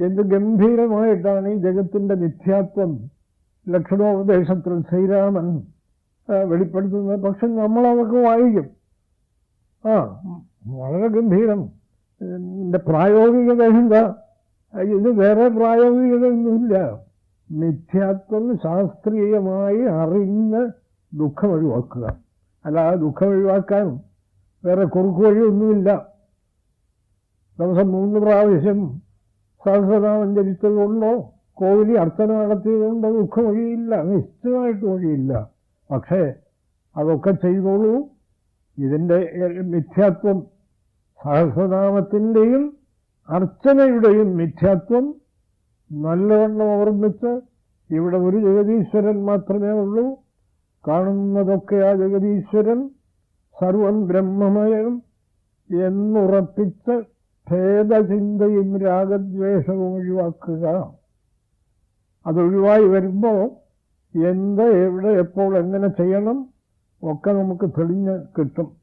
എന്ത് ഗംഭീരമായിട്ടാണ് ഈ ജഗത്തിന്റെ മിഥ്യാത്വം ലക്ഷണോപദേശത്തിൽ ശ്രീരാമൻ വെളിപ്പെടുത്തുന്നത്. പക്ഷെ നമ്മളതൊക്കെ വായിക്കും. ആ വളരെ ഗംഭീരം. ഇതിന്റെ പ്രായോഗികത എന്താ? ഇത് വേറെ പ്രായോഗികതയൊന്നുമില്ല. മിഥ്യാത്വം ശാസ്ത്രീയമായി അറിഞ്ഞ് ദുഃഖം ഒഴിവാക്കുക. അല്ലാതെ ദുഃഖം ഒഴിവാക്കാൻ വേറെ കുറുക്കുവഴിയൊന്നുമില്ല ദിവസം മൂന്ന് പ്രാവശ്യം സഹസ്രനാമം ജപിച്ചതുകൊണ്ടോ കോവിലി അർച്ചന നടത്തിയതുകൊണ്ടോ ദുഃഖം വഴിയില്ല നിശ്ചയമായിട്ട് ഒഴിയില്ല. പക്ഷേ അതൊക്കെ ചെയ്തോളൂ. ഇതിന്റെ മിഥ്യാത്വം സഹസ്രനാമത്തിന്റെയും അർച്ചനയുടെയും മിഥ്യാത്വം നല്ലവണ്ണം ഓർമ്മിച്ച് ഇവിടെ ഒരു ജഗതീശ്വരൻ മാത്രമേ ഉള്ളൂ. കാണുന്നതൊക്കെ ആ ജഗതീശ്വരൻ സർവം ബ്രഹ്മമയം എന്നുറപ്പിച്ച് ഭേദചിന്തയും രാഗദ്വേഷവും ഒഴിവാക്കുക. അതൊഴിവായി വരുമ്പോൾ എന്ത് എവിടെ എപ്പോൾ എങ്ങനെ ചെയ്യണം ഒക്കെ നമുക്ക് തെളിഞ്ഞ് കിട്ടും.